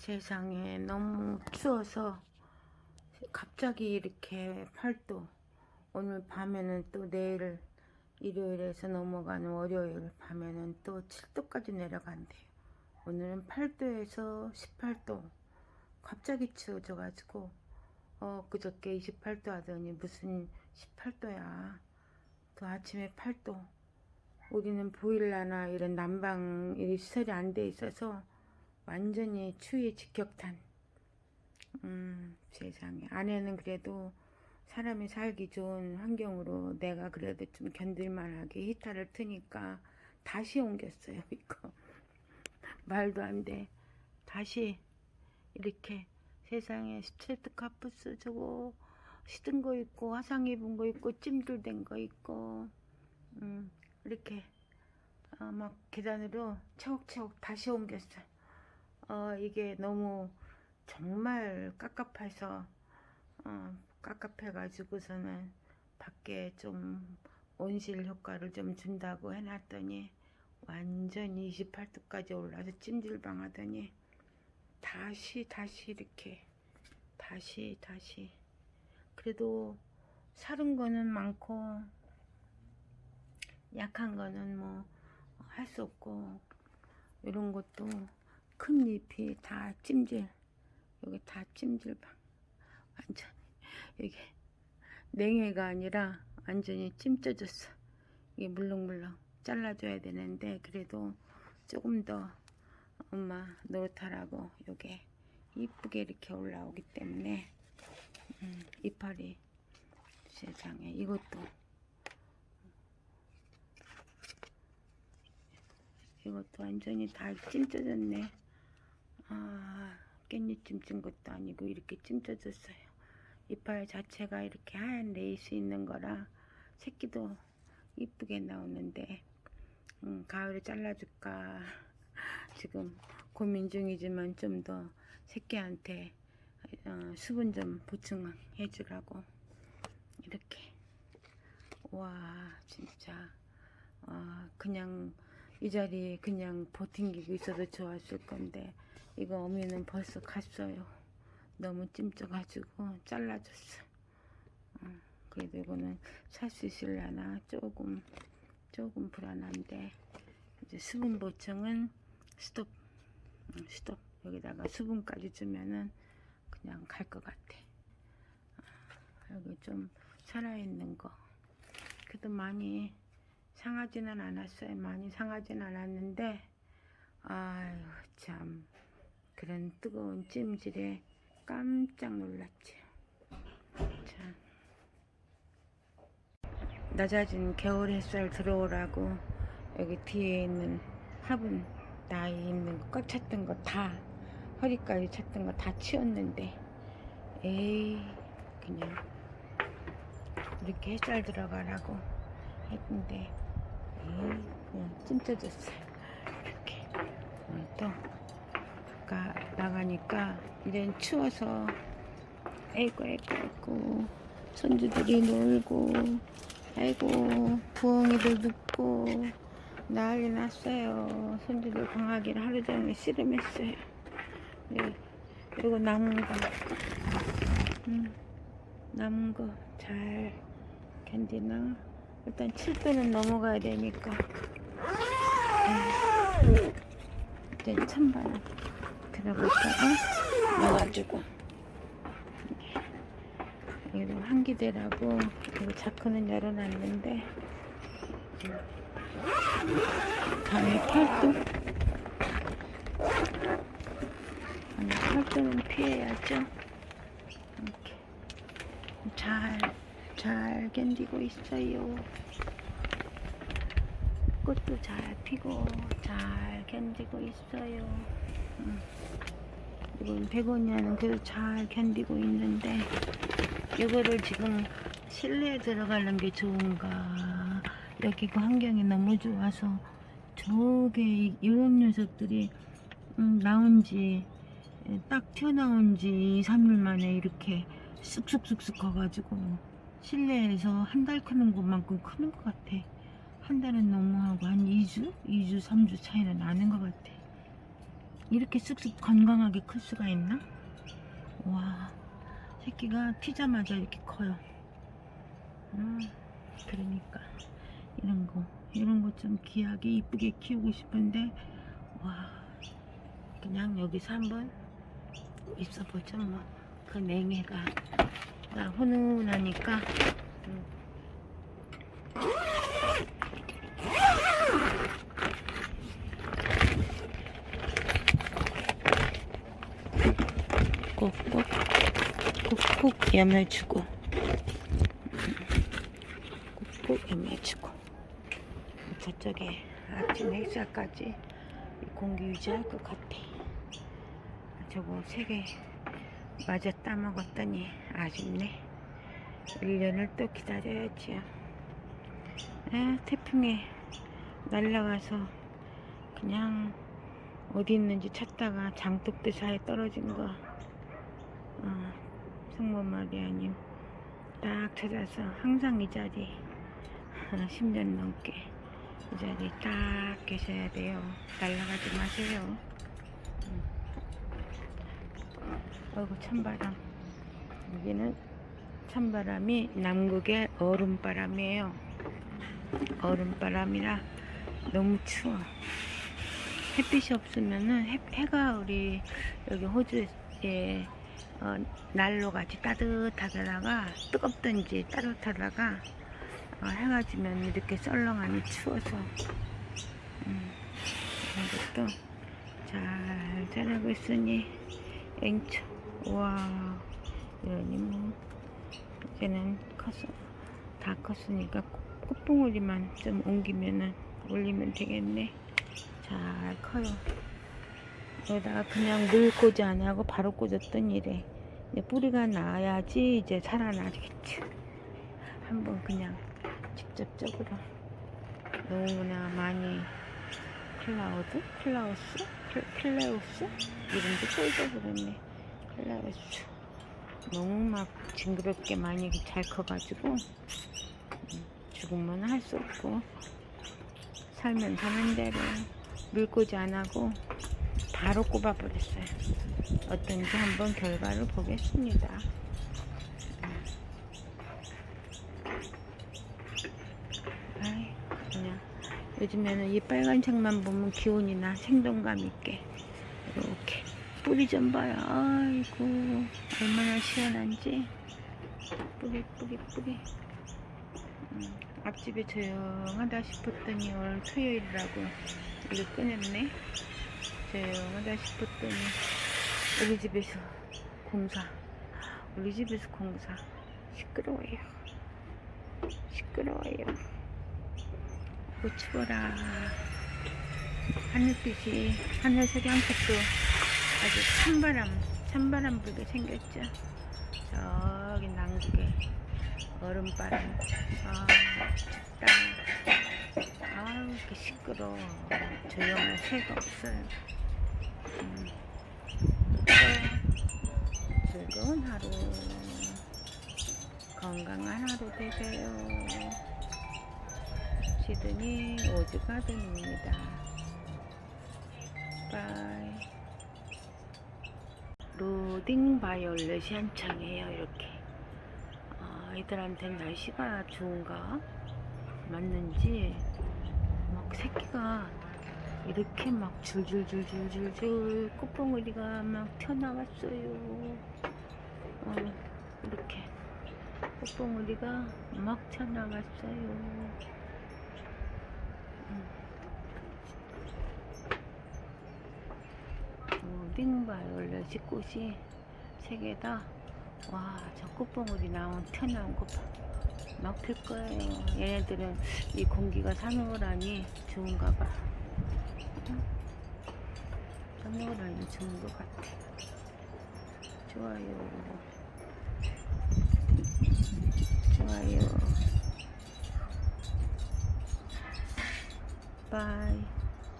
세상에 너무 추워서 갑자기 이렇게 8도 오늘 밤에는 또 내일 일요일에서 넘어가는 월요일 밤에는 또 7도까지 내려간대요. 오늘은 8도에서 18도 갑자기 추워져 가지고 어 그저께 28도 하더니 무슨 18도야. 또 아침에 8도. 우리는 보일러나 이런 난방 이 시설이 안 돼 있어서 완전히 추위에 직격탄. 음, 세상에. 안에는 그래도 사람이 살기 좋은 환경으로 내가 그래도 좀 견딜만하게 히터를 트니까 다시 옮겼어요, 이거. 말도 안 돼. 다시 이렇게 세상에 스트레트 카프스 저거 시든 거 있고 화상 입은 거 있고 찜들된 거 있고 음, 이렇게 어, 막 계단으로 차곡차곡 다시 옮겼어요. 어, 이게 너무 정말 깝깝해서 어, 깝깝해가지고서는 밖에 좀 온실 효과를 좀 준다고 해놨더니 완전히 28도까지 올라서 찜질방 하더니 다시 다시 이렇게 다시 다시. 그래도 사른 거는 많고 약한 거는 뭐 할 수 없고 이런 것도 큰 잎이 다 찜질 여기 다 찜질방 완전 이게 냉해가 아니라 완전히 찜쪄졌어. 이게 물렁물렁 잘라줘야 되는데 그래도 조금 더 엄마 노릇하라고 요게 이쁘게 이렇게 올라오기 때문에 음, 이파리 세상에 이것도. 이것도 완전히 다 찜쪄졌네 아 깻잎 찜찐 것도 아니고 이렇게 찜쪄졌어요. 이파리 자체가 이렇게 하얀 레이스 있는 거라 새끼도 이쁘게 나오는데 음, 가을에 잘라줄까 지금 고민 중이지만 좀 더 새끼한테 어, 수분 좀 보충해 주라고. 이렇게. 와 진짜. 어, 그냥 이 자리에 그냥 버팅기고 있어도 좋았을 건데 이거 어미는 벌써 갔어요. 너무 찜쪄가지고 잘라줬어. 어, 그래도 이거는 살 수 있을려나? 조금 조금 불안한데. 이제 수분 보충은 스톱 음, 스톱. 여기다가 수분까지 주면은 그냥 갈 것 같아. 아, 여기 좀 살아있는 거. 그래도 많이 상하지는 않았어요. 많이 상하진 않았는데 아유 참 그런 뜨거운 찜질에 깜짝 놀랐지. 참. 낮아진 겨울 햇살 들어오라고 여기 뒤에 있는 화분 나이 있는 거꽉 찼던 거 다 허리까지 찼던 거 다 치웠는데 에이 그냥 이렇게 햇살 들어가라고 했는데 에이 그냥 찜쪄졌어요 이렇게 오늘 또 아까 나가니까 이젠 추워서 에이구 에이구 에이구 손주들이 놀고 아이고 부엉이들 눕고 난리 났어요. 손주들 방학이라 하루 종일 씨름했어요. 네, 그리고 남은 거. 음, 남은 거 잘 견디나? 일단 7도는 넘어가야 되니까. 음, 이제 찬바람 들어볼까봐 넣어가지고. 이거 한기대라고 이거 자크는 열어놨는데. 밤에 8도. 밤에 8도는 피해야죠. 이렇게. 잘, 잘 견디고 있어요. 꽃도 잘 피고 잘 견디고 있어요. 음. 이건 베고니아는 그래도 잘 견디고 있는데 이거를 지금 실내에 들어가는 게 좋은가 여기 그 환경이 너무 좋아서 저게 이- 이런 녀석들이 음, 나온 지 딱 튀어나온 지 2, 3일 만에 이렇게 쑥쑥쑥쑥 커가지고 실내에서 한 달 크는 것만큼 크는 것 같아 한 달은 너무하고 한 2주? 2주, 3주 차이는 나는 것 같아 이렇게 쑥쑥 건강하게 클 수가 있나? 와, 새끼가 튀자마자 이렇게 커요. 음, 그러니까 이런 거, 이런 거 좀 귀하게 이쁘게 키우고 싶은데 와, 그냥 여기서 한번 있어보죠 뭐. 그 냉해가 나 훈훈하니까 음. 꼭꼭 꾹꾹 염해주고. 꾹꾹 염해주고. 저쪽에 아침 햇살까지 이 공기 유지할 것 같아. 저거 세개 마저 따먹었더니 아쉽네. 1년을 또 기다려야지요 아, 태풍에 날라가서 그냥 어디 있는지 찾다가 장독대 사이에 떨어진 거. 어, 성모 마리아님. 딱 찾아서 항상 이 자리 10년 넘게 이 자리 딱 계셔야 돼요. 날아가지 마세요. 음. 어이구 찬바람. 여기는 찬바람이 남극의 얼음바람이에요. 얼음바람이라 너무 추워. 햇빛이 없으면은 해, 해가 우리 여기 호주에 어, 날로 같이 따뜻하다가 뜨겁든지 따뜻하다가 어, 해가 지면 이렇게 썰렁하니 추워서. 음, 이런 것도 잘 자라고 있으니 앵초. 와 이러니 뭐. 이제는 컸어 다 컸으니까 꽃- 꽃봉오리만 좀 옮기면은 올리면 되겠네. 잘 커요. 여기다가 그냥 늘 꽂지 안 하고 바로 꽂았던 이래 뿌리가 나야지 이제 살아나겠지 한번 그냥 직접적으로 너무나 많이 클라우드? 클라우스? 클, 클레우스? 이름도 또 잊어버렸네 클라우스 너무 막 징그럽게 많이 잘 커가지고 음, 죽으면 할 수 없고 살면 사는 대로 물꽂이 안 하고 바로 꼽아버렸어요. 어떤지 한번 결과를 보겠습니다. 아이, 그냥 요즘에는 이 빨간 색만 보면 기운이나 생동감 있게 이렇게 뿌리 좀 봐요. 아이고 얼마나 시원한지 뿌리 뿌리 뿌리. 음, 앞집이 조용하다 싶었더니 오늘 토요일이라고 이거 꺼냈네. 조용하다 싶었더니 우리 집에서 공사 우리 집에서 공사. 시끄러워요. 시끄러워요. 고 추워라. 하늘빛이 하늘 석양빛도 아주 찬바람 찬바람 불게 생겼죠. 저기 남극에 얼음바람 아 춥다. 아우 이렇게 시끄러워. 조용한 새가 없어요 음. 또 즐거운 하루 건강한 하루 되세요. 시드니 오즈가든입니다. 바이. 로딩 바이올렛이 한창이에요 이렇게. 아, 이들한테는 날씨가 좋은가? 맞는지? 막 새끼가 이렇게 막 줄줄줄줄줄줄 꽃봉오리가 막 튀어나왔어요. 어, 이렇게 꽃봉오리가 막 튀어나왔어요. 음. 어, 링바이올렛이 꽃이 세 개다. 와, 저 꽃봉오리 나온 튀어나온 거 봐. 막필 거예요. 얘네들은 이 공기가 사노라니 좋은가 봐. 사노라니 좋은 것 같아. 좋아요. 좋아요. 바이.